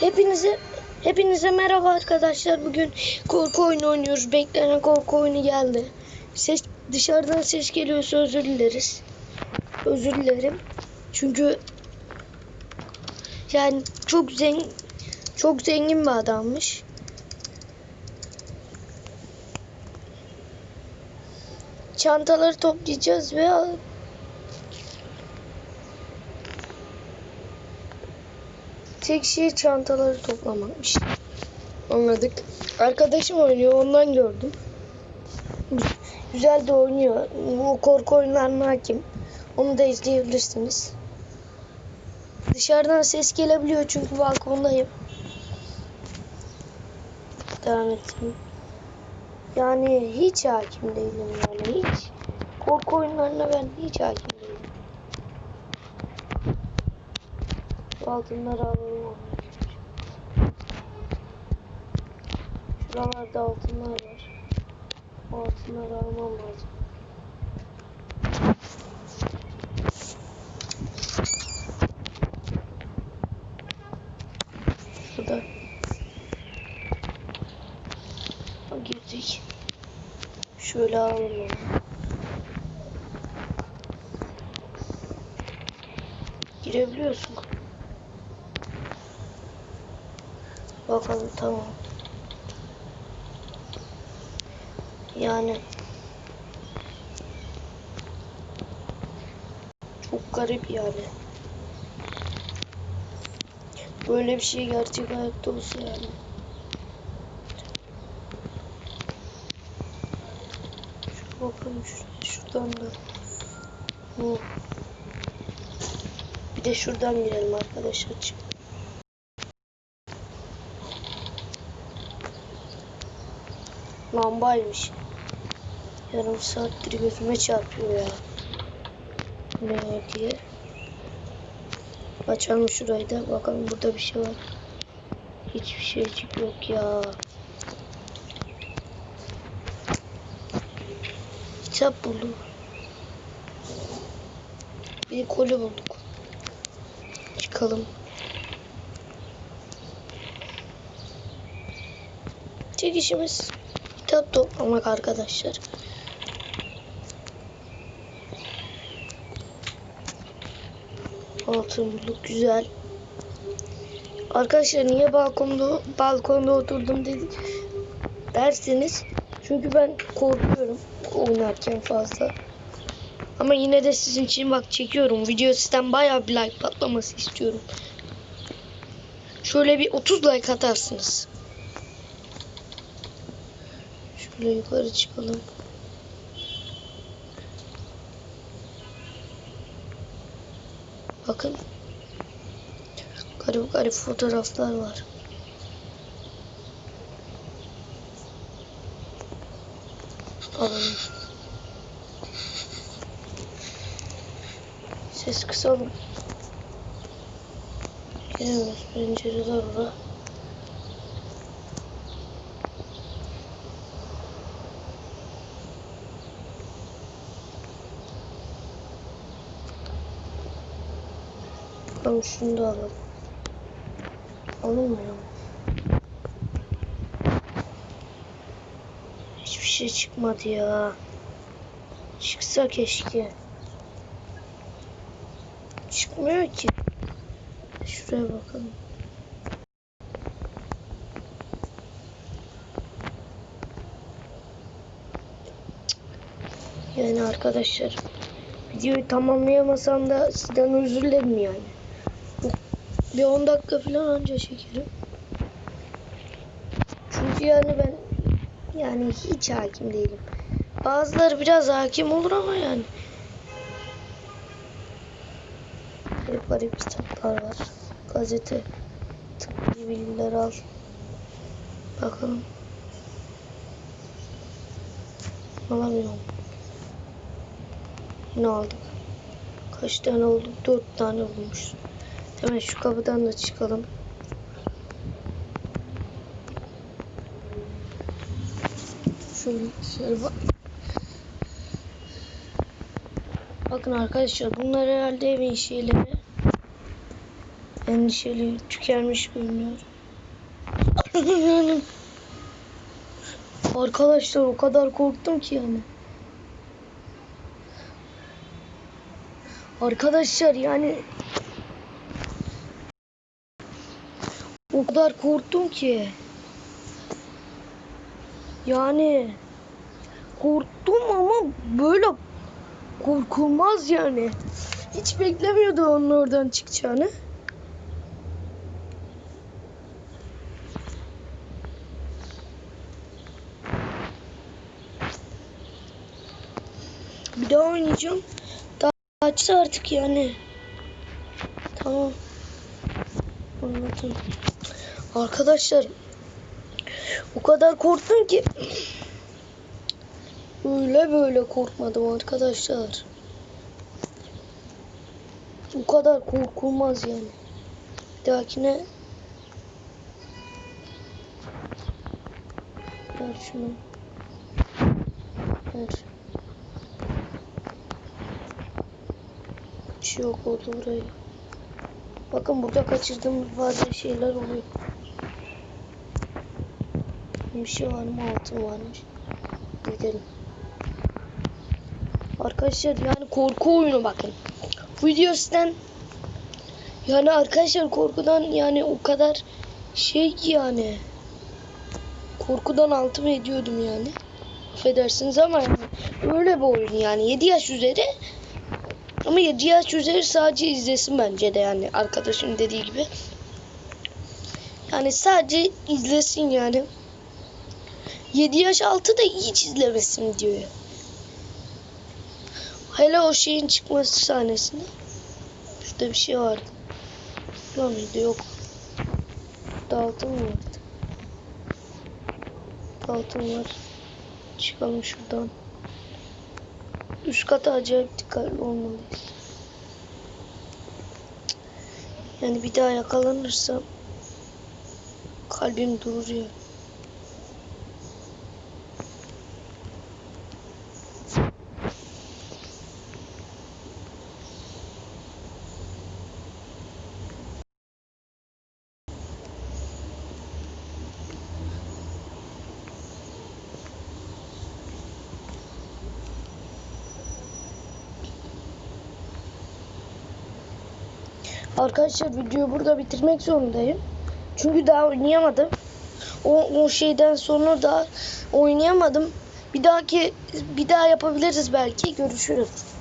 Hepinize hepinize merhaba arkadaşlar. Bugün korku oyunu oynuyoruz. Beklenen korku oyunu geldi. Ses dışarıdan ses geliyorsa özür dileriz. Özür dilerim. Çünkü yani çok zengin çok zengin bir adammış. Çantaları toplayacağız ve Tek şey çantaları toplamakmış. Anladık. Arkadaşım oynuyor ondan gördüm. Güzel de oynuyor. Bu korku oyunlarına hakim. Onu da izleyebilirsiniz. Dışarıdan ses gelebiliyor çünkü balkondayım. Devam ettim. Yani hiç hakim değilim yani hiç. Korku oyunlarına ben hiç hakim değilim. Altınları alalım. Şuralarda altınlar var. O altınları almam lazım. Şurada. Ha, Girdik. Şöyle alalım onu. Girebiliyorsun. Bakalım tamam. Yani çok garip yani. Böyle bir şey gerçek hayatta olsa yani. Şu şuraya, şuradan da. Hı. Bir de şuradan girelim arkadaşlar. Çık. Lambaymış. Yarım saattir gözüme çarpıyor ya. Ne diye. Açalım şurayı da. Bakalım burada bir şey var. Hiçbir şeycik yok ya. Kitap buldum. Bir koli bulduk. Çıkalım. Tek işimiz kitap toplamak arkadaşlar. Altın bulduk güzel. Arkadaşlar niye balkonda balkonda oturdum dedik derseniz çünkü ben korkuyorum oynarken fazla. Ama yine de sizin için bak çekiyorum. Video sizden bayağı bir like patlaması istiyorum. Şöyle bir 30 like atarsınız. Şöyle yukarı çıkalım. Bakın. Garip garip fotoğraflar var. Alalım. Ses kısalım. Giremez pencereler var. Bakalım şunu da alalım. Alınmıyor mu? Hiçbir şey çıkmadı ya. Çıksa keşke. Çıkmıyor ki. Şuraya bakalım. Yani arkadaşlar videoyu tamamlayamasam da sizden özür dilerim yani. Bir 10 dakika falan önce çekerim. Çünkü yani ben yani hiç hakim değilim. Bazıları biraz hakim olur ama yani. Garip garip kitaplar var. Gazete. Tıbbi bilgiler al. Bakalım. Alamıyorum. Yine aldık. Kaç tane oldu? Dört tane bulmuş. Hemen şu kapıdan da çıkalım. Şöyle, şöyle bak. Bakın arkadaşlar bunlar herhalde evin şeyleri. endişeli, tükenmiş görünüyor. arkadaşlar o kadar korktum ki yani. Arkadaşlar yani o kadar korktum ki. Yani korktum ama böyle korkulmaz yani. Hiç beklemiyordu onun oradan çıkacağını. Bir daha oynayacağım. Daha açsa artık yani. Tamam. Anladım. Arkadaşlar o kadar korktum ki öyle böyle korkmadım arkadaşlar. Bu kadar korkulmaz yani. Bir dahakine ver şunu. Ver. Bir şey yok oldu buraya. Bakın burada kaçırdığım bazı şeyler oluyor. Bir şey var mı? Altın varmış. Gidelim. Arkadaşlar yani korku oyunu bakın. Video sizden yani arkadaşlar korkudan yani o kadar şey ki yani korkudan altımı ediyordum yani. Affedersiniz ama yani öyle bir oyun yani 7 yaş üzeri ama 7 yaş üzeri sadece izlesin bence de yani arkadaşım dediği gibi. Yani sadece izlesin yani. 7 yaş altı da hiç izlemesin diyor. Hele o şeyin çıkması sahnesinde. Şurada bir şey vardı. Lan mıydı? Yok. Altın mı vardı? Altın var. Çıkalım şuradan. Üst kata acayip dikkatli olmalıyız. Yani bir daha yakalanırsam kalbim durur ya. Arkadaşlar videoyu burada bitirmek zorundayım. Çünkü daha oynayamadım. O, o şeyden sonra da oynayamadım. Bir dahaki bir daha yapabiliriz belki. Görüşürüz.